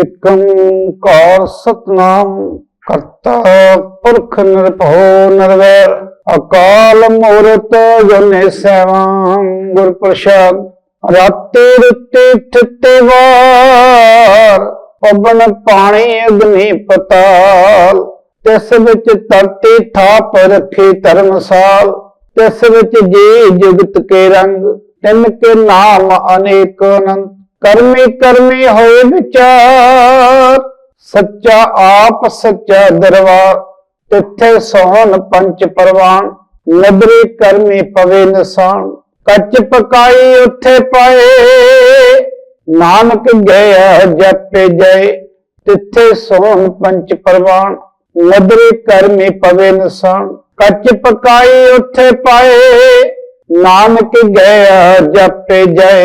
ਇਕ ਓੰਕਾਰ ਸਤਨਾਮ ਕਰਤਾ ਪੁਰਖ ਨਿਰਭਉ ਨਿਰਵੈਰ। ਅਕਾਲ ਮੂਰਤ ਜਨੇ ਸੈਵਾਂ ਗੁਰ ਪ੍ਰਸਾਦ, ਰਾਤੇ ਰੁੱਤੇ ਠਿੱਤੇ ਵਾਰ। ਪਵਨ ਪਾਣੀ ਅਗਨੀ ਪਤਾਲ, ਤਿਸ ਵਿੱਚ ਧਰਤੀ ਥਾਪ ਰੱਖੀ ਧਰਮਸਾਲ ਤਿਸ ਵਿੱਚ ਜੀ ਜਗਤ ਕੇ ਰੰਗ, ਤਿੰਨ ਕੇ ਨਾਮ ਅਨੇਕ ਅਨੰਤ। ਕਰਮੀ ਕਰਮੀ ਹੋਏ ਵਿਚਾਰ, ਸੱਚਾ ਆਪ ਸੱਚਾ ਦਰਬਾਰ, ਤਿੱਥੇ ਸੋਹਣ ਪੰਚ ਪਰਵਾਨ, ਨਦਰੀ ਕਰਮੇ ਪਵੇ ਨਿਸ਼ਾਨ, ਕੱਚ ਪਕਾਈ ਉੱਥੇ ਪਾਏ। ਨਾਨਕ ਗਿਆ ਜਪੇ ਜੈ ਤਿੱਥੇ ਸੋਹਣ ਪੰਚ ਪਰਵਾਨ, ਨਦਰੀ ਕਰਮੀ ਪਵੇ ਨਿਸ਼ਾਨ, ਕੱਚ ਪਕਾਈ ਉੱਥੇ ਪਾਏ। ਨਾਨਕ ਗਿਆ ਜਪੇ ਜੈ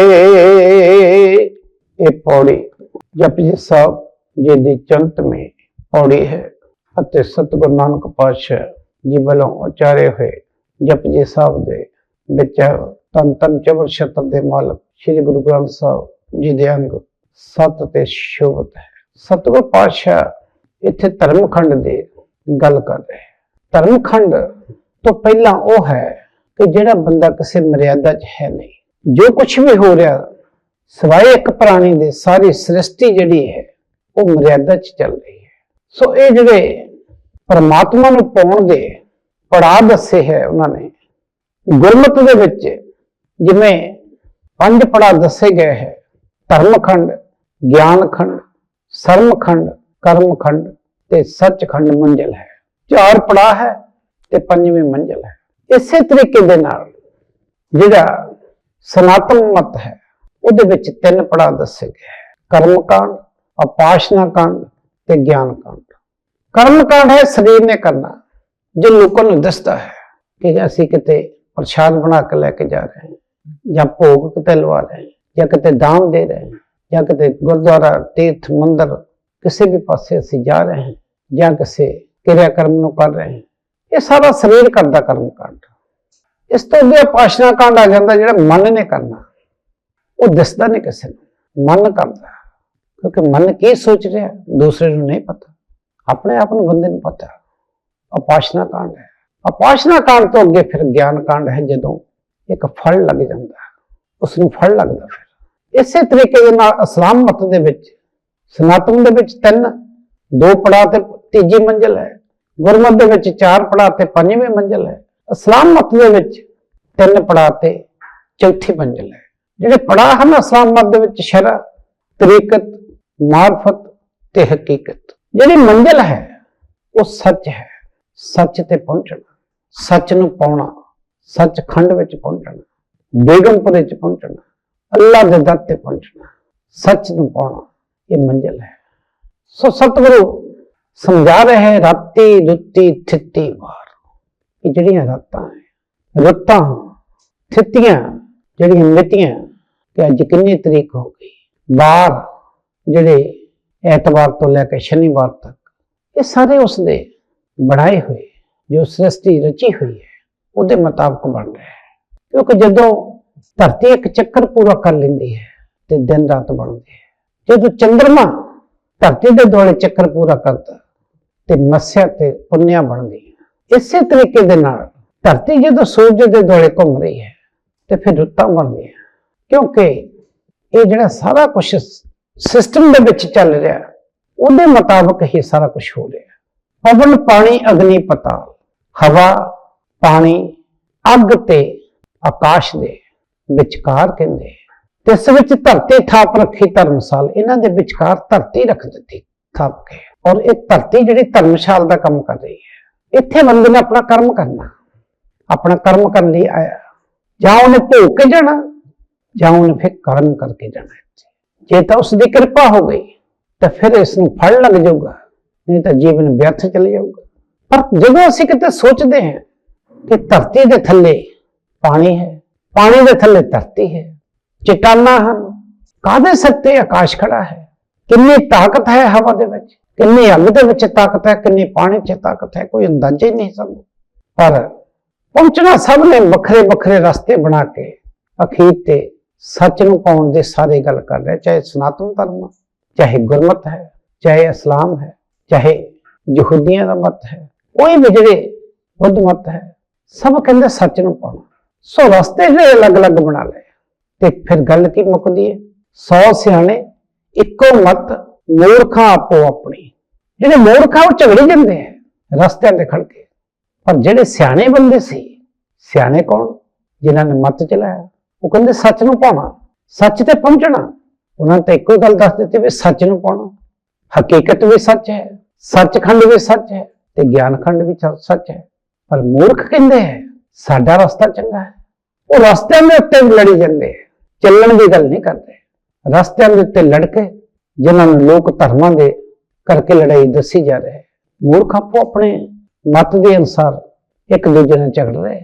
ਇਹ ਪੌੜੀ ਜਪਜੀ ਸਾਹਿਬ ਜੀ ਦੀ ਚੰਤ ਮੇ ਪੌੜੀ ਹੈ ਅਤੇ ਸਤਿਗੁਰੂ ਨਾਨਕ ਪਾਤਸ਼ਾਹ ਜੀ ਵੱਲੋਂ ਉਚਾਰੇ ਹੋਏ ਜਪਜੀ ਸਾਹਿਬ ਦੇ ਵਿੱਚ ਤਨ ਤਨ ਚਵਰ ਸ਼ਤਰ ਦੇ ਮਾਲਕ ਸ੍ਰੀ ਗੁਰੂ ਗ੍ਰੰਥ ਸਾਹਿਬ ਜੀ ਦੇ ਅੰਗ ਸਤ ਤੇ ਸ਼ੋਭਤ ਹੈ। ਸਤਿਗੁਰੂ ਪਾਤਸ਼ਾਹ ਇੱਥੇ ਧਰਮਖੰਡ ਦੀ ਗੱਲ ਕਰ ਰਹੇ। ਹੈ ਧਰਮਖੰਡ ਤੋਂ ਪਹਿਲਾਂ ਉਹ ਹੈ ਕਿ ਜਿਹੜਾ ਬੰਦਾ ਕਿਸੇ ਮਰਿਆਦਾ 'ਚ ਹੈ ਨਹੀਂ। ਜੋ ਕੁਝ ਵੀ ਹੋ ਰਿਹਾ, ਸਿਵਾਏ ਇੱਕ ਪ੍ਰਾਣੀ ਦੇ, ਸਾਰੀ ਸ੍ਰਿਸ਼ਟੀ ਜਿਹੜੀ ਹੈ, ਉਹ ਮਰਿਆਦਾ 'ਚ ਚੱਲ ਰਹੀ ਹੈ। ਸੋ ਇਹ ਜਿਹੜੇ ਪਰਮਾਤਮਾ ਨੂੰ ਪਾਉਣ ਦੇ ਪੜਾਅ ਦੱਸੇ ਹੈ ਉਹਨਾਂ ਨੇ, ਗੁਰਮਤਿ ਦੇ ਵਿੱਚ ਜਿਵੇਂ ਪੰਜ ਪੜਾਅ ਦੱਸੇ ਗਏ ਹੈ, ਧਰਮਖੰਡ, ਗਿਆਨਖੰਡ ਸਰਮਖੰਡ ਕਰਮਖੰਡ ਤੇ ਸੱਚਖੰਡ ਮੰਜ਼ਲ ਹੈ। ਚਾਰ ਪੜਾਅ ਹੈ ਤੇ ਪੰਜਵੀਂ ਮੰਜ਼ਲ ਹੈ। ਇਸੇ ਤਰੀਕੇ ਦੇ ਨਾਲ ਜਿਹੜਾ ਸਨਾਤਨ ਮਤ ਹੈ, ਉਹਦੇ ਵਿੱਚ ਤਿੰਨ ਪੜਾਅ ਦੱਸੇ ਗਏ ਹੈ। ਕਰਮਕਾਂਡ ਅਪਾਸ਼ਨਾ ਕਾਂਡ ਤੇ ਗਿਆਨ ਕਾਂਡ ਕਰਮ ਕਾਂਡ ਹੈ, ਸਰੀਰ ਨੇ ਕਰਨਾ, ਜੋ ਲੋਕਾਂ ਨੂੰ ਦੱਸਦਾ ਹੈ ਕਿ ਅਸੀਂ ਕਿਤੇ ਪ੍ਰਸ਼ਾਦ ਬਣਾ ਕੇ ਲੈ ਕੇ ਜਾ ਰਹੇ ਹਾਂ, ਜਾਂ ਭੋਗ ਕਿਤੇ ਲਵਾ ਰਹੇ ਹਾਂ, ਜਾਂ ਕਿਤੇ ਦਾਨ ਦੇ ਰਹੇ ਹਾਂ, ਜਾਂ ਕਿਤੇ ਗੁਰਦੁਆਰਾ, ਤੀਰਥ, ਮੰਦਰ, ਕਿਸੇ ਵੀ ਪਾਸੇ ਅਸੀਂ ਜਾ ਰਹੇ ਹਾਂ, ਜਾਂ ਕਿਸੇ ਕਿਰਿਆ ਕਰਮ ਨੂੰ ਕਰ ਰਹੇ ਹਾਂ ਇਹ ਸਾਰਾ ਸਰੀਰ ਕਰਦਾ ਕਰਮ ਕਾਂਡ। ਇਸ ਤੋਂ ਅੱਗੇ ਪਾਸ਼ਨਾ ਕਾਂਡ ਆ ਜਾਂਦਾ ਜਿਹੜਾ ਮਨ ਨੇ ਕਰਨਾ। ਉਹ ਦਿਸਦਾ ਨਹੀਂ ਕਿਸੇ ਨੂੰ। ਮਨ ਕਰਦਾ। ਕਿਉਂਕਿ ਮਨ ਕੀ ਸੋਚ ਰਿਹਾ? ਦੂਸਰੇ ਨੂੰ ਨਹੀਂ ਪਤਾ। ਆਪਣੇ ਆਪ ਨੂੰ ਬੰਦੇ ਨੂੰ ਪਤਾ। ਅਪਾਸ਼ਨਾ ਕਾਂਡ ਹੈ। ਅਪਾਸ਼ਨਾ ਕਾਂਡ ਤੋਂ ਅੱਗੇ ਫਿਰ ਗਿਆਨ ਕਾਂਡ ਹੈ ਜਦੋਂ ਇੱਕ ਫਲ ਲੱਗ ਜਾਂਦਾ ਹੈ, ਉਸ ਨੂੰ ਫਲ ਲੱਗਦਾ ਫਿਰ। ਇਸੇ ਤਰੀਕੇ ਦੇ ਨਾਲ ਇਸਲਾਮ ਮਤ ਦੇ ਵਿੱਚ ਸਨਾਤਨ ਦੇ ਵਿੱਚ ਤਿੰਨ ਦੋ ਪੜਾਅ ਤੇ ਤੀਜੀ ਮੰਜ਼ਲ ਹੈ। ਗੁਰਮਤ ਦੇ ਵਿੱਚ ਚਾਰ ਪੜਾਅ ਤੇ ਪੰਜਵੇਂ ਮੰਜ਼ਲ ਹੈ। ਇਸਲਾਮ ਮਤ ਦੇ ਵਿੱਚ ਤਿੰਨ ਪੜਾਅ ਤੇ ਚੌਥੀ ਮੰਜ਼ਲ ਹੈ। ਜਿਹੜੇ ਪੜਾਅ ਹਨ ਇਸਲਾਮ ਮਤ ਦੇ ਵਿੱਚ ਸ਼ਰਾ ਤਰੀਕਤ, ਮਾਰਫਤ ਤੇ ਹਕੀਕਤ। ਜਿਹੜੀ ਮੰਜ਼ਲ ਹੈ, ਉਹ ਸੱਚ ਹੈ। ਸੱਚ ਤੇ ਪਹੁੰਚਣਾ, ਸੱਚ ਨੂੰ ਪਾਉਣਾ, ਸੱਚ ਖੰਡ ਵਿੱਚ ਪਹੁੰਚਣਾ, ਬੇਗਮਪੁਰ ਵਿੱਚ ਪਹੁੰਚਣਾ ਅੱਲਾ ਦੇ ਦਰ ਤੇ ਪਹੁੰਚਣਾ, ਸੱਚ ਨੂੰ ਪਾਉਣਾ, ਇਹ ਮੰਜ਼ਲ ਹੈ। ਸੋ ਸਤਿਗੁਰੂ ਸਮਝਾ ਰਹੇ ਹੈ, ਰਾਤੀ ਰੁੱਤੀ ਥਿੱਤੀ ਵਾਰ। ਇਹ ਜਿਹੜੀਆਂ ਰਾਤਾਂ ਹੈ, ਰੁੱਤਾਂ, ਥਿੱਤੀਆਂ, ਜਿਹੜੀਆਂ ਮਿਤੀਆਂ ਕਿ ਅੱਜ ਕਿੰਨੀ ਤਰੀਕ ਹੋ ਗਈ? ਵਾਰ ਜਿਹੜੇ ਐਤਵਾਰ ਤੋਂ ਲੈ ਕੇ ਸ਼ਨੀਵਾਰ ਤੱਕ, ਇਹ ਸਾਰੇ ਉਸ ਦੇ ਬਣਾਏ ਹੋਏ, ਜੋ ਸ੍ਰਿਸ਼ਟੀ ਰਚੀ ਹੋਈ ਹੈ, ਉਹਦੇ ਮੁਤਾਬਕ ਬਣ ਰਿਹਾ ਹੈ। ਕਿਉਂਕਿ ਜਦੋਂ ਧਰਤੀ ਇੱਕ ਚੱਕਰ ਪੂਰਾ ਕਰ ਲੈਂਦੀ ਹੈ ਤੇ ਦਿਨ ਰਾਤ ਬਣਦੇ ਹੈ। ਜਦੋਂ ਚੰ드ਰਮਾ ਧਰਤੀ ਦੇ ਦੁਆਲੇ ਚੱਕਰ ਪੂਰਾ ਕਰਦਾ ਤੇ ਮੱਸਿਆ ਤੇ ਪੁੰਨਿਆ ਬਣਦੀ ਹੈ ਇਸੇ ਤਰੀਕੇ ਦੇ ਨਾਲ ਧਰਤੀ ਜਦੋਂ ਸੂਰਜ ਦੇ ਦੁਆਲੇ ਘੁੰਮ ਰਹੀ ਹੈ ਤੇ ਫਿਰ ਰੁੱਤਾਂ ਬਣਦੀਆਂ ਕਿਉਂਕਿ ਇਹ ਜਿਹੜਾ ਸਾਰਾ ਕੁਝ ਸਿਸਟਮ ਦੇ ਵਿੱਚ ਚੱਲ ਰਿਹਾ, ਉਹਦੇ ਮੁਤਾਬਕ ਹੀ ਸਾਰਾ ਕੁਝ ਹੋ ਰਿਹਾ। ਪਵਨ, ਪਾਣੀ, ਅਗਨੀ ਪਤਾਲ ਹਵਾ, ਪਾਣੀ, ਅੱਗ ਤੇ ਆਕਾਸ਼ ਦੇ ਵਿਚਕਾਰ ਕਹਿੰਦੇ ਤੇ ਇਸ ਵਿੱਚ ਧਰਤੀ ਥਾਪ ਰੱਖੀ ਧਰਮਸਾਲ, ਇਹਨਾਂ ਦੇ ਵਿਚਕਾਰ ਧਰਤੀ ਰੱਖ ਦਿੱਤੀ, ਥਾਪ ਕੇ। ਔਰ ਇਹ ਧਰਤੀ ਜਿਹੜੀ ਧਰਮਸ਼ਾਲ ਦਾ ਕੰਮ ਕਰ ਰਹੀ ਹੈ। ਇੱਥੇ ਬੰਦੇ ਨੇ ਆਪਣਾ ਕਰਮ ਕਰਨਾ। ਆਪਣਾ ਕਰਮ ਕਰਨ ਲਈ ਆਇਆ। ਜਾਂ ਉਹਨੇ ਭੋਗ ਕੇ ਜਾਣਾ, ਜਾਂ ਉਹਨੇ ਫਿਰ ਕਰਮ ਕਰਕੇ ਜਾਣਾ ਜੇ ਤਾਂ ਉਸ ਦੀ ਕਿਰਪਾ ਹੋ ਗਈ, ਤਾਂ ਫਿਰ ਇਸ ਨੂੰ ਫਲ ਲੱਗ ਜਾਊਗਾ, ਨਹੀਂ ਤਾਂ ਜੀਵਨ ਵਿਅਰਥ ਚਲੇ ਜਾਊਗਾ। ਪਰ ਜਦੋਂ ਅਸੀਂ ਕਿਤੇ ਸੋਚਦੇ ਹਾਂ ਕਿ ਧਰਤੀ ਦੇ ਥੱਲੇ ਪਾਣੀ ਹੈ, ਪਾਣੀ ਦੇ ਥੱਲੇ ਧਰਤੀ ਹੈ, ਚਟਾਨਾਂ ਹਨ ਕਾਦੇ ਸੱਤੇ ਆਕਾਸ਼ ਖੜਾ ਹੈ? ਕਿੰਨੀ ਤਾਕਤ ਹੈ ਹਵਾ ਦੇ ਵਿੱਚ? ਕਿੰਨੇ ਅੱਗ ਦੇ ਵਿੱਚ ਤਾਕਤ ਹੈ, ਕਿੰਨੇ ਪਾਣੀ 'ਚ ਤਾਕਤ ਹੈ, ਕੋਈ ਅੰਦਾਜ਼ਾ ਹੀ ਨਹੀਂ ਸਾਨੂੰ। ਪਰ ਪਹੁੰਚਣਾ ਸਭ ਨੇ ਵੱਖਰੇ ਵੱਖਰੇ ਰਸਤੇ ਬਣਾ ਕੇ ਅਖੀਰ ਤੇ ਸੱਚ ਨੂੰ ਪਾਉਣ ਦੇ ਸਾਰੇ ਗੱਲ ਕਰ ਰਹੇ, ਚਾਹੇ ਸਨਾਤਨ ਧਰਮ ਚਾਹੇ ਗੁਰਮਤ ਹੈ, ਚਾਹੇ ਇਸਲਾਮ ਹੈ, ਚਾਹੇ ਯਹੂਦੀਆਂ ਦਾ ਮਤ ਹੈ, ਕੋਈ ਵੀ ਜਿਹੜੇ ਬੁੱਧ ਮਤ ਹੈ, ਸਭ ਕਹਿੰਦੇ ਸੱਚ ਨੂੰ ਪਾਉਣਾ। ਸੋ ਰਸਤੇ ਜਿਹੜੇ ਅਲੱਗ-ਅਲੱਗ ਬਣਾ ਲਏ। ਤੇ ਫਿਰ ਗੱਲ ਕੀ ਮੁੱਕਦੀ ਹੈ? 100 ਸਿਆਣੇ ਇੱਕੋ ਮਤ ਮੂਰਖਾਂ ਆਪੋ ਆਪਣੀ। ਜਿਹੜੇ ਮੂਰਖ ਮੂਰਖਾਂ ਉਹ ਝਗੜੇ ਜਾਂਦੇ ਹੈ ਰਸਤਿਆਂ ਤੇ ਖੜ ਕੇ। ਪਰ ਜਿਹੜੇ ਸਿਆਣੇ ਬੰਦੇ ਸੀ, ਸਿਆਣੇ ਕੌਣ? ਜਿਨ੍ਹਾਂ ਨੇ ਮਤ ਚਲਾਇਆ। ਉਹ ਕਹਿੰਦੇ, ਸੱਚ ਨੂੰ ਪਾਉਣਾ ਸੱਚ ਤੇ ਪਹੁੰਚਣਾ। ਉਹਨਾਂ ਨੇ ਤਾਂ ਇੱਕੋ ਹੀ ਗੱਲ ਦੱਸ ਦਿੱਤੀ ਵੀ ਸੱਚ ਨੂੰ ਪਾਉਣਾ। ਹਕੀਕਤ ਵੀ ਸੱਚ ਹੈ, ਸੱਚਖੰਡ ਵੀ ਸੱਚ ਹੈ ਤੇ ਗਿਆਨਖੰਡ ਵੀ ਸੱਚ ਹੈ। ਪਰ ਮੂਰਖ ਕਹਿੰਦੇ ਹੈ ਸਾਡਾ ਰਸਤਾ ਚੰਗਾ ਹੈ। ਉਹ ਰਸਤਿਆਂ ਦੇ ਉੱਤੇ ਵੀ ਲੜੀ ਜਾਂਦੇ ਹੈ ਚੱਲਣ ਦੀ ਗੱਲ ਨਹੀਂ ਕਰਦੇ। ਰਸਤਿਆਂ ਦੇ ਉੱਤੇ ਲੜ ਕੇ ਜਿਨ੍ਹਾਂ ਨੂੰ ਲੋਕ ਧਰਮਾਂ ਦੇ ਕਰਕੇ ਲੜਾਈ ਦੱਸੀ ਜਾ ਰਹੀ ਹੈ। ਮੂਰਖ ਆਪੋ ਆਪਣੇ ਮਤ ਦੇ ਅਨੁਸਾਰ ਇੱਕ ਦੂਜੇ ਨਾਲ ਝਗੜ ਰਹੇ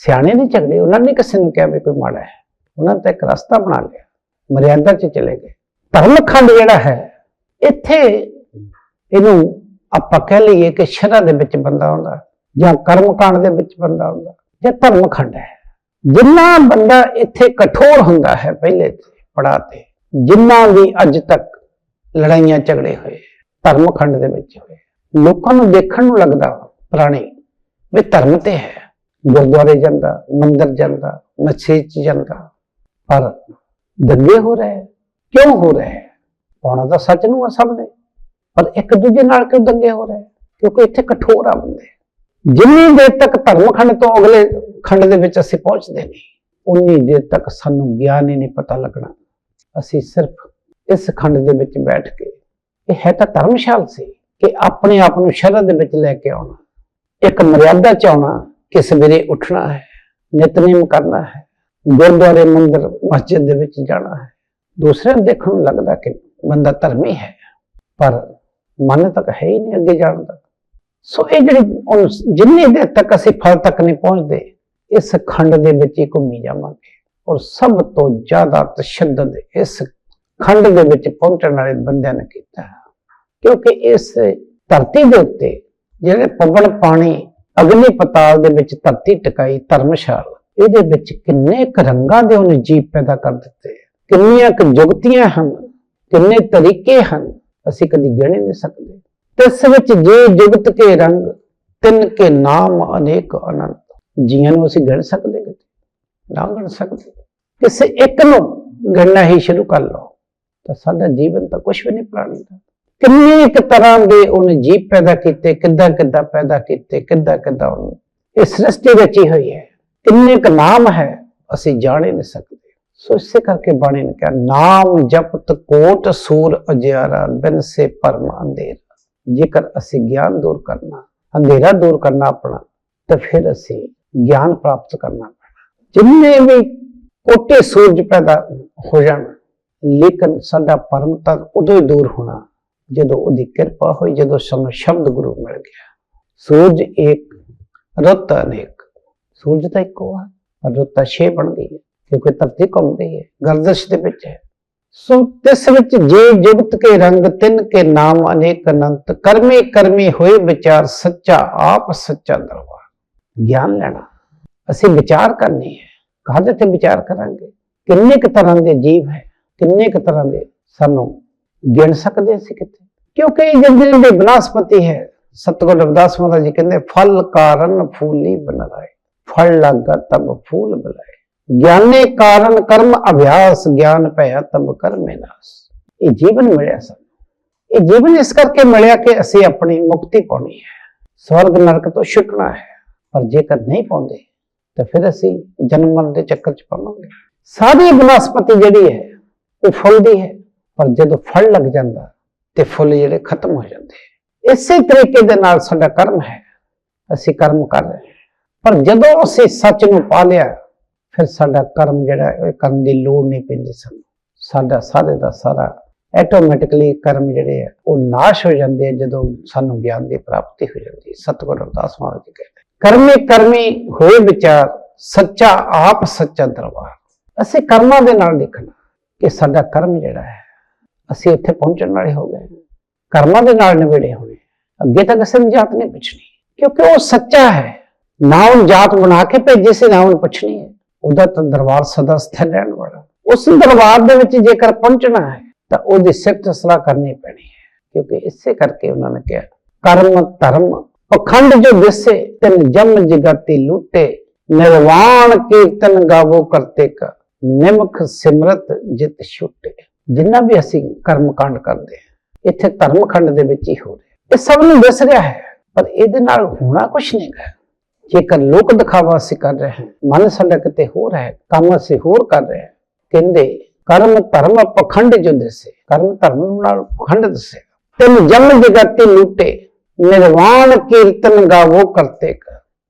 ਸਿਆਣੇ ਨਹੀਂ ਝਗੜੇ, ਉਹਨਾਂ ਨੇ ਕਿਸੇ ਨੂੰ ਕਿਹਾ ਵੀ ਕੋਈ ਮਾੜਾ ਹੈ। ਉਹਨਾਂ ਨੇ ਇੱਕ ਰਸਤਾ ਬਣਾ ਲਿਆ, ਮਰਿਆਦਾ 'ਚ ਚਲੇ ਗਏ। ਧਰਮਖੰਡ ਜਿਹੜਾ ਹੈ, ਇੱਥੇ ਇਹਨੂੰ ਆਪਾਂ ਕਹਿ ਲਈਏ ਕਿ ਸ਼ਰ੍ਹਾ ਦੇ ਵਿੱਚ ਬੰਦਾ ਆਉਂਦਾ, ਜਾਂ ਕਰਮ ਕਾਂਡ ਦੇ ਵਿੱਚ ਬੰਦਾ ਆਉਂਦਾ, ਜਾਂ ਧਰਮ ਖੰਡ ਹੈ। ਜਿੰਨਾ ਬੰਦਾ ਇੱਥੇ ਕਠੋਰ ਹੁੰਦਾ ਹੈ, ਪਹਿਲੇ ਪੜਾ ਤੇ, ਜਿੰਨਾ ਵੀ ਅੱਜ ਤੱਕ ਲੜਾਈਆਂ ਝਗੜੇ ਹੋਏ ਧਰਮ ਖੰਡ ਦੇ ਵਿੱਚ ਹੋਏ। ਲੋਕਾਂ ਨੂੰ ਦੇਖਣ ਨੂੰ ਲੱਗਦਾ ਪੁਰਾਣੇ, ਵੀ ਧਰਮ ਤੇ ਹੈ। ਗੁਰਦੁਆਰੇ ਜਾਂਦਾ, ਮੰਦਰ ਜਾਂਦਾ, ਮਸਜਿਦ ਚ ਜਾਂਦਾ, ਪਰ ਦੰਗੇ ਹੋ ਰਹੇ। ਕਿਉਂ ਹੋ ਰਹੇ? ਪਾਉਣਾ ਤਾਂ ਸੱਚ ਨੂੰ ਆ ਸਭ ਨੇ, ਪਰ ਇੱਕ ਦੂਜੇ ਨਾਲ ਕਿਉਂ ਦੰਗੇ ਹੋ ਰਹੇ? ਕਿਉਂਕਿ ਇੱਥੇ ਕਠੋਰ ਆ ਬੰਦੇ। ਜਿੰਨੀ ਦੇਰ ਤੱਕ ਧਰਮ ਖੰਡ ਤੋਂ ਅਗਲੇ ਖੰਡ ਦੇ ਵਿੱਚ ਅਸੀਂ ਪਹੁੰਚਦੇ ਨਹੀਂ, ਉਨੀ ਦੇਰ ਤੱਕ ਸਾਨੂੰ ਗਿਆਨ ਹੀ ਨਹੀਂ ਪਤਾ ਲੱਗਣਾ। ਅਸੀਂ ਸਿਰਫ ਇਸ ਖੰਡ ਦੇ ਵਿੱਚ ਬੈਠ ਕੇ। ਇਹ ਹੈ ਤਾਂ ਧਰਮਸ਼ਾਲ ਸੀ ਕਿ ਆਪਣੇ ਆਪ ਨੂੰ ਸ਼ਰਧਾ ਦੇ ਵਿੱਚ ਲੈ ਕੇ ਆਉਣਾ। ਇੱਕ ਮਰਿਆਦਾ ਚ ਆਉਣਾ ਕਿ ਸਵੇਰੇ ਉੱਠਣਾ ਹੈ, ਨਿਤਨੇਮ ਕਰਨਾ ਹੈ, ਗੁਰਦੁਆਰੇ ਮੰਦਿਰ, ਮਸਜਿਦ ਦੇ ਵਿੱਚ ਜਾਣਾ ਹੈ। ਦੂਸਰਿਆਂ ਨੂੰ ਦੇਖਣ ਨੂੰ ਲੱਗਦਾ ਕਿ ਬੰਦਾ ਧਰਮੀ ਹੈ, ਪਰ ਮਨ ਤੱਕ ਹੈ ਹੀ ਨਹੀਂ ਅੱਗੇ ਜਾਣ ਦਾ। ਸੋ ਇਹ ਜਿਹੜੀ ਹੁਣ ਜਿੰਨੀ ਦੇਰ ਤੱਕ ਅਸੀਂ ਫਲ ਤੱਕ ਨਹੀਂ ਪਹੁੰਚਦੇ, ਇਸ ਖੰਡ ਦੇ ਵਿੱਚ ਹੀ ਘੁੰਮੀ ਜਾਵਾਂਗੇ। ਔਰ ਸਭ ਤੋਂ ਜ਼ਿਆਦਾ ਤਸ਼ੱਦਦ ਇਸ ਖੰਡ ਦੇ ਵਿੱਚ ਪਹੁੰਚਣ ਵਾਲੇ ਬੰਦਿਆਂ ਨੇ ਕੀਤਾ। ਕਿਉਂਕਿ ਇਸ ਧਰਤੀ ਦੇ ਉੱਤੇ ਜਿਹੜੇ ਪਵਨ ਪਾਣੀ ਅਗਨੀ ਪਤਾਲ ਦੇ ਵਿੱਚ ਧਰਤੀ ਟਿਕਾਈ ਧਰਮਸ਼ਾਲ, ਇਹਦੇ ਵਿੱਚ ਕਿੰਨੇ ਕੁ ਰੰਗਾਂ ਦੇ ਉਹਨੇ ਜੀਵ ਪੈਦਾ ਕਰ ਦਿੱਤੇ ਕਿੰਨੀਆਂ ਕੁ ਜੁਗਤੀਆਂ ਹਨ, ਕਿੰਨੇ ਤਰੀਕੇ ਹਨ, ਅਸੀਂ ਕਦੀ ਗਿਣ ਹੀ ਨਹੀਂ ਸਕਦੇ। ਤਿਸ ਵਿੱਚ ਜੇ ਜੁਗਤ ਕੇ ਰੰਗ, ਤਿੰਨ ਕੇ ਨਾਮ ਅਨੇਕ ਅਨੰਤ, ਜੀਆਂ ਨੂੰ ਅਸੀਂ ਗਿਣ ਸਕਦੇ ਕਿਤੇ ਨਾ ਗਿਣ ਸਕਦੇ। ਕਿਸੇ ਇੱਕ ਨੂੰ ਗਿਣਨਾ ਹੀ ਸ਼ੁਰੂ ਕਰ ਲਓ। ਤਾਂ ਸਾਡਾ ਜੀਵਨ ਤਾਂ ਕੁਝ ਵੀ ਨਹੀਂ ਪ੍ਰਾਣੀ ਦਾ ਕਿੰਨੇ ਇੱਕ ਤਰ੍ਹਾਂ ਦੇ ਉਹਨੇ ਜੀਵ ਪੈਦਾ ਕੀਤੇ, ਕਿੱਦਾਂ ਕਿੱਦਾਂ ਪੈਦਾ ਕੀਤੇ, ਕਿੱਦਾਂ ਕਿੱਦਾਂ ਉਹਨੂੰ। ਇਹ ਸ੍ਰਿਸ਼ਟੀ ਰਚੀ ਹੋਈ ਹੈ। ਕਿੰਨੇ ਕੁ ਨਾਮ ਹੈ, ਅਸੀਂ ਜਾਣ ਹੀ ਨਹੀਂ ਸਕਦੇ। ਸੋ ਇਸੇ ਕਰਕੇ ਬਾਣੀ ਨੇ ਕਿਹਾ, ਨਾਮ ਜਪਤ ਕੋਟ ਸੂਰ ਅਜਿਆਰਾ ਬਿਨ ਸੇ ਪਰਮ ਅੰਧੇਰ। ਜੇਕਰ ਅਸੀਂ ਗਿਆਨ ਦੂਰ ਕਰਨਾ, ਅੰਧੇਰਾ ਦੂਰ ਕਰਨਾ ਆਪਣਾ, ਤਾਂ ਫਿਰ ਅਸੀਂ ਗਿਆਨ ਪ੍ਰਾਪਤ ਕਰਨਾ ਪੈਣਾ। ਜਿੰਨੇ ਵੀ ਕੋਟੇ ਸੂਰਜ ਪੈਦਾ ਹੋ ਜਾਣ ਲੇਕਿਨ ਸਾਡਾ ਪਰਮ ਤਾਂ ਉਦੋਂ ਹੀ ਦੂਰ ਹੋਣਾ, ਜਦੋਂ ਉਹਦੀ ਕਿਰਪਾ ਹੋਈ, ਜਦੋਂ ਸਾਨੂੰ ਸ਼ਬਦ ਗੁਰੂ ਮਿਲ ਗਿਆ। ਸੂਰਜ ਇੱਕ ਰੁੱਤ ਅਨੇਕ। ਸੂਰਜ ਤਾਂ ਇੱਕੋ ਹੈ ਪਰ ਰੁੱਤ ਛੇ ਬਣ ਗਈ ਹੈ, ਕਿਉਂਕਿ ਧਰਤੀ ਘੁੰਮਦੀ ਹੈ ਗਰਦਸ਼ ਦੇ ਵਿੱਚ ਹੈ। ਸੋ ਤਿਸ ਵਿੱਚ ਜੇ ਜੁਗਤ ਕੇ ਰੰਗ, ਤਿੰਨ ਕੇ ਨਾਮ ਅਨੇਕ ਅਨੰਤ, ਕਰਮੇ ਕਰਮੇ ਹੋਏ ਵਿਚਾਰ ਸੱਚਾ, ਆਪ ਸੱਚਾ ਦਰਬਾਰ। ਗਿਆਨ ਲੈਣਾ, ਅਸੀਂ ਵਿਚਾਰ ਕਰਨੀ ਹੈ। ਕਾਹਦੇ ਤੇ ਵਿਚਾਰ ਕਰਾਂਗੇ? ਕਿੰਨੇ ਕੁ ਤਰ੍ਹਾਂ ਦੇ ਜੀਵ ਹੈ? ਕਿੰਨੇ ਕੁ ਤਰ੍ਹਾਂ ਦੇ ਸਾਨੂੰ ਗਿਣ ਸਕਦੇ ਅਸੀਂ ਕਿਤੇ ਕਿਉਂਕਿ ਇਹ ਜੰਗਲ ਦੇ ਬਨਸਪਤੀ ਹੈ, ਸਤਗੁਰ ਰਵਿਦਾਸ ਮਹਾਰਾਜ ਜੀ ਕਹਿੰਦੇ, ਫਲ ਕਾਰਨ ਫੂਲੀ ਬਨ ਫਲ ਲੱਗਾ ਤਬ ਫੂਲ ਬਲਾਏ। ਗਿਆਨੇ ਕਾਰਨ ਕਰਮ ਅਭਿਆਸ, ਗਿਆਨ ਭਇਆ ਤਬ ਕਰਮੇ ਨਾਸ। ਇਹ ਜੀਵਨ ਮਿਲਿਆ ਸਾਨੂੰ। ਇਹ ਜੀਵਨ ਇਸ ਕਰਕੇ ਮਿਲਿਆ ਕਿ ਅਸੀਂ ਆਪਣੀ ਮੁਕਤੀ ਪਾਉਣੀ ਹੈ। ਸਵਰਗ ਨਰਕ ਤੋਂ ਛੁਟਣਾ ਹੈ, ਪਰ ਜੇਕਰ ਨਹੀਂ ਪਾਉਂਦੇ, ਤਾਂ ਫਿਰ ਅਸੀਂ ਜਨਮ ਮਰਨ ਦੇ ਚੱਕਰ ਚ ਪਾਵਾਂਗੇ। ਸਾਰੀ ਬਨਸਪਤੀ ਜਿਹੜੀ ਹੈ ਉਹ ਫੁੱਲਦੀ ਹੈ ਪਰ ਜਦੋਂ ਫਲ ਲੱਗ ਜਾਂਦਾ ਤੇ ਫੁੱਲ ਜਿਹੜੇ ਖਤਮ ਹੋ ਜਾਂਦੇ ਇਸੇ ਤਰੀਕੇ ਦੇ ਨਾਲ ਸਾਡਾ ਕਰਮ ਹੈ ਅਸੀਂ ਕਰਮ ਕਰ ਰਹੇ ਹਾਂ। ਪਰ ਜਦੋਂ ਅਸੀਂ ਸੱਚ ਨੂੰ ਪਾ ਲਿਆ ਫਿਰ ਸਾਡਾ ਕਰਮ ਜਿਹੜਾ ਹੈ, ਉਹ ਕਰਨ ਦੀ ਲੋੜ ਨਹੀਂ ਪੈਂਦੀ ਸਾਨੂੰ। ਸਾਡਾ ਸਾਰੇ ਦਾ ਸਾਰਾ ਆਟੋਮੈਟਿਕਲੀ ਕਰਮ ਜਿਹੜੇ ਆ ਉਹ ਨਾਸ਼ ਹੋ ਜਾਂਦੇ ਆ ਜਦੋਂ ਸਾਨੂੰ ਗਿਆਨ ਦੀ ਪ੍ਰਾਪਤੀ ਹੋ ਜਾਂਦੀ ਹੈ। ਸਤਿਗੁਰੂ ਰਵਿਦਾਸ ਮਹਾਰਾਜ ਜੀ ਕਹਿੰਦੇ ਕਰਮੇ ਕਰਮੀ ਹੋਏ ਵਿਚਾਰ ਸੱਚਾ ਆਪ ਸੱਚਾ ਦਰਬਾਰ। ਅਸੀਂ ਕਰਮਾਂ ਦੇ ਨਾਲ ਦੇਖਣਾ। ਕਿ ਸਾਡਾ ਕਰਮ ਜਿਹੜਾ ਹੈ, ਅਸੀਂ ਉੱਥੇ ਪਹੁੰਚਣ ਵਾਲੇ ਹੋ ਗਏ। ਕਰਮਾਂ ਦੇ ਨਾਲ ਨਿਬੜੇ ਹੋਣੇ। ਅੱਗੇ ਤੱਕ ਕਿਸੇ ਨੂੰ ਜਾਤ ਨਹੀਂ ਪੁੱਛਣੀ। ਕਿਉਂਕਿ ਉਹ ਸੱਚਾ ਹੈ। ਨਾ ਜਾਤ ਬਣਾ ਕੇ ਭੇਜੇ ਸੀ, ਨਾ ਉਹਨੂੰ ਪੁੱਛਣੀ ਹੈ। ਉਹਦਾ ਤਾਂ ਦਰਬਾਰ ਸਦਾ ਸਥਿਰ ਰਹਿਣ ਵਾਲਾ। ਉਸ ਦਰਬਾਰ ਦੇ ਵਿੱਚ ਜੇਕਰ ਪਹੁੰਚਣਾ ਹੈ, ਤਾਂ ਉਹਦੀ ਸਿਫਤ ਸਲਾਹ ਕਰਨੀ ਪੈਣੀ ਹੈ। ਕਿਉਂਕਿ ਇਸੇ ਕਰਕੇ ਉਹਨਾਂ ਨੇ ਕਿਹਾ, ਕਰਮ, ਧਰਮ, ਪਖੰਡ ਜੋ ਦਿਸੇ, ਤਨ ਜਮ ਜਗਤੀ ਲੂਟੇ। ਨਿਰਵਾਣ ਕੀਰਤਨ ਗਾਵੋ ਕਰਤੇ ਕ ਨਿਮਖ ਸਿਮਰਤ ਜਿਤ ਛੁੱਟੇ। ਜਿੰਨਾ ਵੀ ਅਸੀਂ ਕਰਮ ਕਾਂਡ ਕਰਦੇ ਹਾਂ, ਇੱਥੇ ਧਰਮ ਖੰਡ ਦੇ ਵਿੱਚ ਹੀ ਹੋ ਰਿਹਾ ਇਹ ਸਭ ਨੂੰ ਦਿਸ ਰਿਹਾ ਹੈ, ਪਰ ਇਹਦੇ ਨਾਲ ਹੋਣਾ ਕੁਝ ਨਹੀਂ ਹੈ। ਜੇਕਰ ਲੋਕ ਦਿਖਾਵਾ ਅਸੀਂ ਕਰ ਰਹੇ ਹਾਂ, ਮਨ ਸਾਡਾ ਕਿਤੇ ਹੋਰ ਹੈ, ਕੰਮ ਅਸੀਂ ਹੋਰ ਕਰ ਰਹੇ ਹਾਂ, ਕਹਿੰਦੇ ਕਰਮ ਧਰਮ ਪਖੰਡ ਜੋ ਦਿਸੇ, ਕਰਮ ਧਰਮ ਨਾਲ ਪਖੰਡ ਦਿਸੇ। ਤਿੰਨ ਜਨਮ ਜਗਤੀ ਲੂਟੇ, ਨਿਰਵਾਣ ਕੀਰਤਨ ਗਾਵੋ ਕਰਤੇ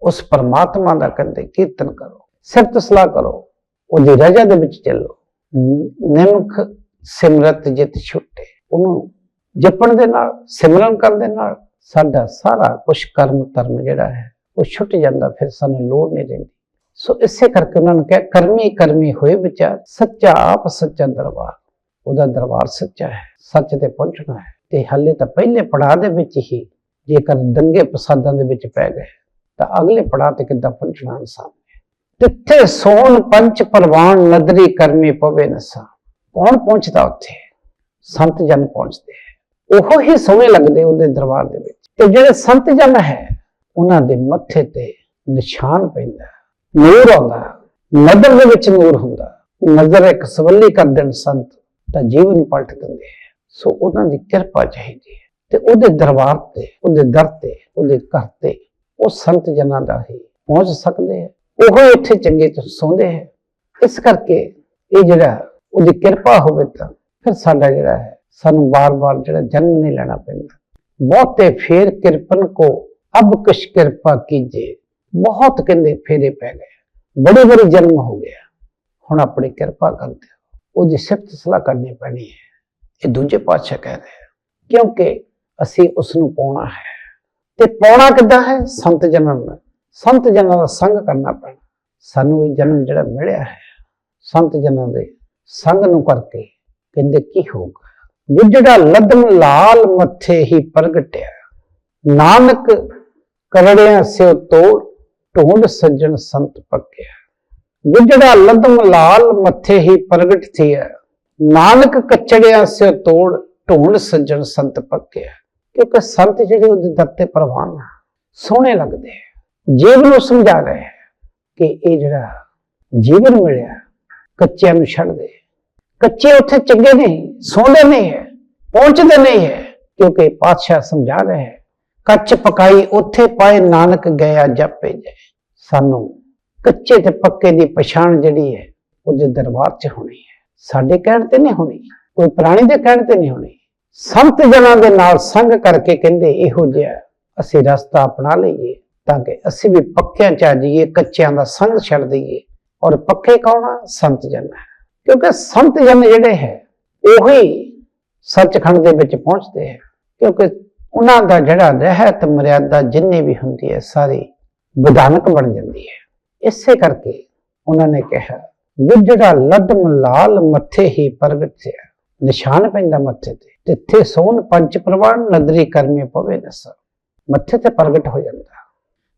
ਉਸ ਪਰਮਾਤਮਾ ਦਾ ਕਹਿੰਦੇ ਕੀਰਤਨ ਕਰੋ, ਸਿਫਤ ਸਲਾਹ ਕਰੋ। ਉਹਦੀ ਰਜਾ ਦੇ ਵਿੱਚ ਚੱਲੋ। ਨ- ਨਿਮਖ ਸਿਮਰਤ ਜਿਤ ਛੁੱਟੇ। ਉਹਨੂੰ ਜਪਣ ਦੇ ਨਾਲ, ਸਿਮਰਨ ਕਰਨ ਦੇ ਨਾਲ ਸਾਡਾ ਸਾਰਾ ਕੁਝ ਕਰਮ ਧਰਮ ਜਿਹੜਾ ਹੈ, ਉਹ ਛੁੱਟ ਜਾਂਦਾ, ਫਿਰ ਸਾਨੂੰ ਲੋੜ ਨਹੀਂ ਰਹਿੰਦੀ। ਸੋ ਇਸੇ ਕਰਕੇ ਉਹਨਾਂ ਨੇ ਕਿਹਾ, ਕਰਮੀ ਕਰਮੀ ਹੋਏ ਵਿਚਾਰ, ਸੱਚਾ ਆਪ ਸੱਚਾ ਦਰਬਾਰ। ਉਹਦਾ ਦਰਬਾਰ ਸੱਚਾ ਹੈ, ਸੱਚ ਤੇ ਪਹੁੰਚਣਾ ਹੈ। ਤੇ ਹਾਲੇ ਤਾਂ ਪਹਿਲੇ ਪੜਾਅ ਦੇ ਵਿੱਚ ਹੀ ਜੇਕਰ ਦੰਗੇ ਫਸਾਦਾਂ ਦੇ ਵਿੱਚ ਪੈ ਗਏ, ਤਾਂ ਅਗਲੇ ਪੜਾਅ ਤੇ ਕਿੱਦਾਂ ਪਹੁੰਚਣਾ ਇਨਸਾਨ? ਤਿੱਥੇ ਸੋਨ ਪੰਚ ਪਰਵਾਨ ਨਦਰੀ ਕਰਮੀ ਪਵੇ ਨਸਾ। ਕੌਣ ਪਹੁੰਚਦਾ ਉੱਥੇ? ਸੰਤ ਜਨ ਪਹੁੰਚਦੇ ਉਹ ਹੀ ਸੋਹਣੇ ਲੱਗਦੇ ਉਹਦੇ ਦਰਬਾਰ ਦੇ ਵਿੱਚ। ਤੇ ਜਿਹੜੇ ਸੰਤ ਜਨ ਹੈ, ਉਹਨਾਂ ਦੇ ਮੱਥੇ ਤੇ ਨਿਸ਼ਾਨ ਪੈਂਦਾ ਨੂਰ ਆਉਂਦਾ ਨਜ਼ਰ ਦੇ ਵਿੱਚ ਨੂਰ ਹੁੰਦਾ ਨਜ਼ਰ ਇੱਕ ਸਵੱਲੀ ਕਰ ਦੇਣ ਸੰਤ ਤਾਂ ਜੀਵਨ ਪਲਟ ਦਿੰਦੇ ਸੋ ਉਹਨਾਂ ਦੀ ਕਿਰਪਾ ਚਾਹੀਦੀ ਹੈ। ਤੇ ਉਹਦੇ ਦਰਬਾਰ ਤੇ, ਉਹਦੇ ਦਰ ਤੇ, ਉਹਦੇ ਘਰ ਤੇ ਉਹ ਸੰਤ ਜਨਾਂ ਦਾ ਹੀ ਪਹੁੰਚ ਸਕਦੇ ਹੈ। ਉਹ ਇੱਥੇ ਚੰਗੇ ਤੋਂ ਸੌਂਦੇ ਹੈ। ਇਸ ਕਰਕੇ ਇਹ ਜਿਹੜਾ ਉਹਦੀ ਕਿਰਪਾ ਹੋਵੇ ਤਾਂ ਫਿਰ ਸਾਡਾ ਜਿਹੜਾ ਹੈ, ਸਾਨੂੰ ਬਾਰ-ਬਾਰ ਜਿਹੜਾ ਜਨਮ ਨਹੀਂ ਲੈਣਾ ਪੈਂਦਾ। ਬਹੁਤੇ ਫੇਰ ਕਿਰਪਨ ਕੋ ਅਬ ਕੁਛ ਕਿਰਪਾ ਕੀਜੇ। ਬਹੁਤ ਕਹਿੰਦੇ ਫੇਰੇ ਪੈ ਗਏ। ਬੜੇ ਬੜੇ ਜਨਮ ਹੋ ਗਿਆ ਹੁਣ ਆਪਣੀ ਕਿਰਪਾ ਕਰਦੇ ਦਿਓ ਉਹਦੀ ਸਿਫਤ ਸਲਾਹ ਕਰਨੀ ਪੈਣੀ ਹੈ। ਇਹ ਦੂਜੇ ਪਾਤਸ਼ਾਹ ਕਹਿ ਰਹੇ ਕਿਉਂਕਿ ਅਸੀਂ ਉਸ ਨੂੰ ਪਾਉਣਾ ਹੈ। ਤੇ ਪਾਉਣਾ ਕਿੱਦਾਂ ਹੈ? ਸੰਤ ਜਨਮ ਨਾਲ ਸੰਤ ਜਨਾਂ ਦਾ ਸੰਗ ਕਰਨਾ ਪੈਣਾ। ਸਾਨੂੰ ਇਹ ਜਨਮ ਜਿਹੜਾ ਮਿਲਿਆ ਹੈ, ਸੰਤ ਜਨਾਂ ਦੇ ਸੰਗ ਨੂੰ ਕਰਕੇ ਕਹਿੰਦੇ ਕੀ ਹੋਊਗਾ? ਜਿਹੜਾ ਲਦਮ ਲਾਲ ਮੱਥੇ ਹੀ ਪ੍ਰਗਟਿਆ। ਨਾਨਕ ਕਰੜਿਆਂ ਸਿਓ ਤੋੜ ਢੂੰਡ ਸੱਜਣ ਸੰਤ ਪੱਕਿਆ। ਜਿਹੜਾ ਲਦਮ ਲਾਲ ਮੱਥੇ ਹੀ ਪ੍ਰਗਟ ਥੀਆ ਨਾਨਕ ਕਚੜਿਆਂ ਸਿਓ ਤੋੜ ਢੂੰਡ ਸੱਜਣ ਸੰਤ ਪੱਕਿਆ। ਕਿਉਂਕਿ ਸੰਤ ਜਿਹੜੇ ਉਹਦੇ ਦਰ ਤੇ ਪ੍ਰਵਾਨ ਸੋਹਣੇ ਲੱਗਦੇ ਆ। ਜੀਵਨ ਨੂੰ ਸਮਝਾ ਰਹੇ ਆ ਕਿ ਇਹ ਜਿਹੜਾ ਜੀਵਨ ਮਿਲਿਆ, ਕੱਚਿਆਂ ਨੂੰ ਛੱਡ ਦੇ। ਕੱਚੇ ਉੱਥੇ ਚੰਗੇ ਨਹੀਂ, ਸੌਂਦੇ ਨਹੀਂ ਹੈ, ਪਹੁੰਚਦੇ ਨਹੀਂ ਹੈ, ਕਿਉਂਕਿ ਪਾਤਸ਼ਾਹ ਸਮਝਾ ਰਹੇ ਹੈ, ਕੱਚ ਪਕਾਈ ਉੱਥੇ ਪਾਏ ਨਾਨਕ ਗਿਆ ਜਪੇ ਜੈ ਸਾਨੂੰ ਕੱਚੇ ਤੇ ਪੱਕੇ ਦੀ ਪਛਾਣ ਜਿਹੜੀ ਹੈ, ਉਹਦੇ ਦਰਬਾਰ 'ਚ ਹੋਣੀ ਹੈ। ਸਾਡੇ ਕਹਿਣ ਤੇ ਨਹੀਂ ਹੋਣੀ, ਕੋਈ ਪ੍ਰਾਣੀ ਦੇ ਕਹਿਣ ਤੇ ਨਹੀਂ ਹੋਣੀ। ਸੰਤ ਜਨਾਂ ਦੇ ਨਾਲ ਸੰਗ ਕਰਕੇ ਕਹਿੰਦੇ, ਇਹੋ ਜਿਹਾ ਅਸੀਂ ਰਸਤਾ ਅਪਣਾ ਲਈਏ। ਤਾਂ ਕਿ ਅਸੀਂ ਵੀ ਪੱਕਿਆਂ 'ਚ ਆ ਜਾਈਏ, ਕੱਚਿਆਂ ਦਾ ਸੰਗ ਛੱਡ ਦਈਏ। ਔਰ ਪੱਕੇ ਕੌਣ ਆ? ਸੰਤ ਜਨ ਹੈ। ਕਿਉਂਕਿ ਸੰਤ ਜਨ ਜਿਹੜੇ ਹੈ, ਉਹੀ ਸੱਚਖੰਡ ਦੇ ਵਿੱਚ ਪਹੁੰਚਦੇ ਹੈ। ਕਿਉਂਕਿ ਉਹਨਾਂ ਦਾ ਜਿਹੜਾ ਰਹਿਤ ਮਰਿਆਦਾ ਜਿੰਨੀ ਵੀ ਹੁੰਦੀ ਹੈ, ਸਾਰੀ ਵਿਧਾਨਕ ਬਣ ਜਾਂਦੀ ਹੈ। ਇਸੇ ਕਰਕੇ ਉਹਨਾਂ ਨੇ ਕਿਹਾ, ਗੁੱਜੜਾ ਲਦਮ ਲਾਲ ਮੱਥੇ ਹੀ ਪ੍ਰਗਟਿਆ ਨਿਸ਼ਾਨ ਪੈਂਦਾ ਮੱਥੇ ਤੇ। ਤਿੱਥੇ ਸੋਨ ਪੰਜ ਪ੍ਰਵਾਨ, ਨਦਰੀ ਕਰਮੀ ਪਵੇ ਨਸ। ਮੱਥੇ ਤੇ ਪ੍ਰਗਟ ਹੋ ਜਾਂਦਾ।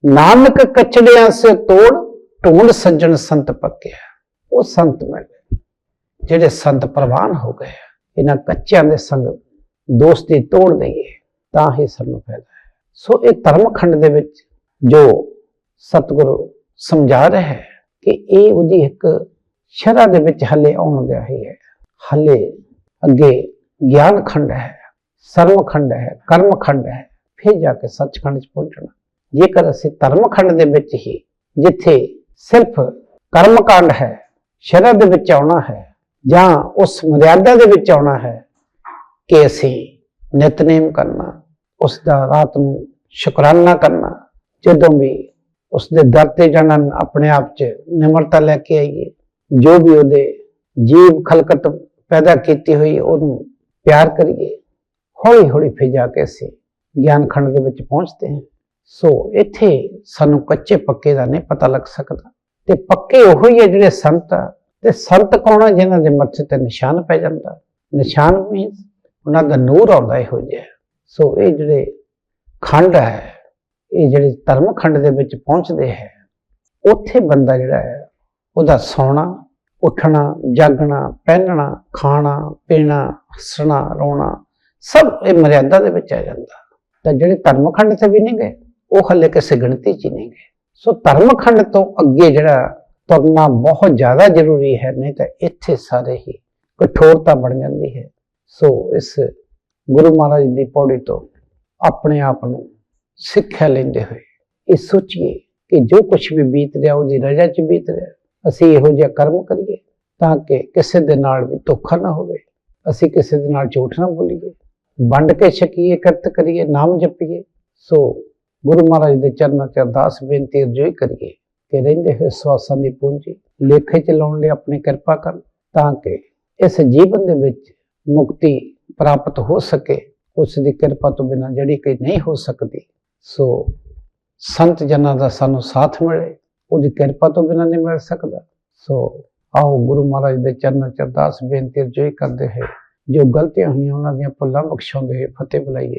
ਨਾਨਕ ਕਚੜਿਆਂ ਸੇ ਤੋੜ ਢੂੰਡ ਸੱਜਣ ਸੰਤ ਪੱਕਿਆ ਉਹ ਸੰਤ ਮਿਲੇ ਜਿਹੜੇ ਸੰਤ ਪ੍ਰਵਾਨ ਹੋ ਗਏ ਇਹਨਾਂ ਕੱਚਿਆਂ ਦੇ ਸੰਗ ਦੋਸਤੀ ਤੋੜ ਦਈਏ, ਤਾਂ ਹੀ ਸਾਨੂੰ ਫਾਇਦਾ ਹੈ। ਸੋ ਇਹ ਧਰਮ ਖੰਡ ਦੇ ਵਿੱਚ ਜੋ ਸਤਿਗੁਰੂ ਸਮਝਾ ਰਿਹਾ ਹੈ ਕਿ ਇਹ ਉਹਦੀ ਇੱਕ ਸ਼ਰਾ ਦੇ ਵਿੱਚ ਹੱਲੇ ਆਉਣ ਦਿਆ ਹੀ ਹੈ। ਹੱਲੇ ਅੱਗੇ ਗਿਆਨ ਖੰਡ ਹੈ ਸਰਮ ਖੰਡ ਹੈ ਕਰਮ ਖੰਡ ਹੈ, ਫਿਰ ਜਾ ਕੇ ਸੱਚਖੰਡ 'ਚ ਪਹੁੰਚਣਾ। ਜੇਕਰ ਅਸੀਂ ਧਰਮ ਖੰਡ ਦੇ ਵਿੱਚ ਹੀ, ਜਿੱਥੇ ਸਿਰਫ ਕਰਮ ਕਾਂਡ ਹੈ, ਸ਼ਰ੍ਹਾ ਦੇ ਵਿੱਚ ਆਉਣਾ ਹੈ, ਜਾਂ ਉਸ ਮਰਿਆਦਾ ਦੇ ਵਿੱਚ ਆਉਣਾ ਹੈ, ਕਿ ਅਸੀਂ ਨਿਤਨੇਮ ਕਰਨਾ, ਉਸ ਦਾ ਰਾਤ ਨੂੰ ਸ਼ੁਕਰਾਨਾ ਕਰਨਾ, ਜਦੋਂ ਵੀ ਉਸ ਦੇ ਦਰ ਤੇ ਜਾਣਾ, ਆਪਣੇ ਆਪ 'ਚ ਨਿਮਰਤਾ ਲੈ ਕੇ ਆਈਏ, ਜੋ ਵੀ ਉਹਦੇ ਜੀਵ ਖਲਕਤ ਪੈਦਾ ਕੀਤੀ ਹੋਈ, ਉਹਨੂੰ ਪਿਆਰ ਕਰੀਏ ਹੌਲੀ ਹੌਲੀ ਫਿਰ ਜਾ ਕੇ ਅਸੀਂ ਗਿਆਨ ਖੰਡ ਦੇ ਵਿੱਚ ਪਹੁੰਚਦੇ ਹਾਂ। ਸੋ ਇੱਥੇ ਸਾਨੂੰ ਕੱਚੇ ਪੱਕੇ ਦਾ ਨਹੀਂ ਪਤਾ ਲੱਗ ਸਕਦਾ। ਤੇ ਪੱਕੇ ਉਹ ਹੀ ਹੈ ਜਿਹੜੇ ਸੰਤ ਆ। ਤੇ ਸੰਤ ਕੌਣ ਆ ਜਿਨ੍ਹਾਂ ਦੇ ਮੱਥੇ ਤੇ ਨਿਸ਼ਾਨ ਪੈ ਜਾਂਦਾ? ਨਿਸ਼ਾਨ ਮੀਨਸ ਉਹਨਾਂ ਦਾ ਨੂਰ ਆਉਂਦਾ ਇਹੋ ਜਿਹਾ। ਸੋ ਇਹ ਜਿਹੜੇ ਖੰਡ ਹੈ, ਇਹ ਜਿਹੜੇ ਧਰਮ ਖੰਡ ਦੇ ਵਿੱਚ ਪਹੁੰਚਦੇ ਹੈ, ਉੱਥੇ ਬੰਦਾ ਜਿਹੜਾ ਹੈ, ਉਹਦਾ ਸੌਣਾ, ਉੱਠਣਾ, ਜਾਗਣਾ, ਪਹਿਨਣਾ, ਖਾਣਾ, ਪੀਣਾ, ਹੱਸਣਾ, ਰੋਣਾ, ਸਭ ਇਹ ਮਰਿਆਦਾ ਦੇ ਵਿੱਚ ਆ ਜਾਂਦਾ। ਤਾਂ ਜਿਹੜੇ ਧਰਮ ਖੰਡ ਤੇ ਵੀ ਨਹੀਂ ਗਏ ਉਹ ਹੱਲੇ ਕਿਸੇ ਗਿਣਤੀ 'ਚ ਹੀ ਨਹੀਂ ਗਏ। ਸੋ ਧਰਮ ਖੰਡ ਤੋਂ ਅੱਗੇ ਜਿਹੜਾ ਤੁਰਨਾ ਬਹੁਤ ਜ਼ਿਆਦਾ ਜ਼ਰੂਰੀ ਹੈ, ਨਹੀਂ ਤਾਂ ਇੱਥੇ ਸਾਰੇ ਹੀ ਕਠੋਰਤਾ ਬਣ ਜਾਂਦੀ ਹੈ। ਸੋ ਇਸ ਗੁਰੂ ਮਹਾਰਾਜ ਦੀ ਪੌੜੀ ਤੋਂ ਆਪਣੇ ਆਪ ਨੂੰ ਸਿੱਖਿਆ ਲੈਂਦੇ ਹੋਏ ਇਹ ਸੋਚੀਏ ਕਿ ਜੋ ਕੁਝ ਵੀ ਬੀਤ ਰਿਹਾ, ਉਹਦੀ ਰਜਾ 'ਚ ਬੀਤ ਰਿਹਾ। ਅਸੀਂ ਇਹੋ ਜਿਹਾ ਕਰਮ ਕਰੀਏ ਤਾਂ ਕਿ ਕਿਸੇ ਦੇ ਨਾਲ ਵੀ ਧੋਖਾ ਨਾ ਹੋਵੇ। ਅਸੀਂ ਕਿਸੇ ਦੇ ਨਾਲ ਝੂਠ ਨਾ ਬੋਲੀਏ। ਵੰਡ ਕੇ ਛਕੀਏ, ਕਰਤ ਕਰੀਏ, ਨਾਮ ਜਪੀਏ। ਸੋ ਗੁਰੂ ਮਹਾਰਾਜ ਦੇ ਚਰਨਾਂ 'ਚ ਅਰਦਾਸ ਬੇਨਤੀ ਅਰਜ਼ੋਈ ਕਰੀਏ ਕਿ ਰਹਿੰਦੇ ਹੋਏ ਸਵਾਸਾਂ ਦੀ ਪੂੰਜੀ ਲੇਖੇ 'ਚ ਲਾਉਣ ਲਈ ਆਪਣੀ ਕਿਰਪਾ ਕਰਨ ਤਾਂ ਕਿ ਇਸ ਜੀਵਨ ਦੇ ਵਿੱਚ ਮੁਕਤੀ ਪ੍ਰਾਪਤ ਹੋ ਸਕੇ। ਉਸ ਦੀ ਕਿਰਪਾ ਤੋਂ ਬਿਨਾਂ ਜਿਹੜੀ ਕਿ ਨਹੀਂ ਹੋ ਸਕਦੀ। ਸੋ ਸੰਤ ਜਨਾਂ ਦਾ ਸਾਨੂੰ ਸਾਥ ਮਿਲੇ, ਉਹਦੀ ਕਿਰਪਾ ਤੋਂ ਬਿਨਾਂ ਨਹੀਂ ਮਿਲ ਸਕਦਾ। ਸੋ ਆਓ ਗੁਰੂ ਮਹਾਰਾਜ ਦੇ ਚਰਨਾਂ 'ਚ ਅਰਦਾਸ ਬੇਨਤੀ ਅਰਜ਼ੋਈ ਕਰਦੇ ਹੋਏ ਜੋ ਗਲਤੀਆਂ ਹੋਈਆਂ, ਉਹਨਾਂ ਦੀਆਂ ਭੁੱਲਾਂ ਬਖਸ਼ਾਉਂਦੇ ਹੋਏ ਫਤਿਹ ਬੁਲਾਈਏ।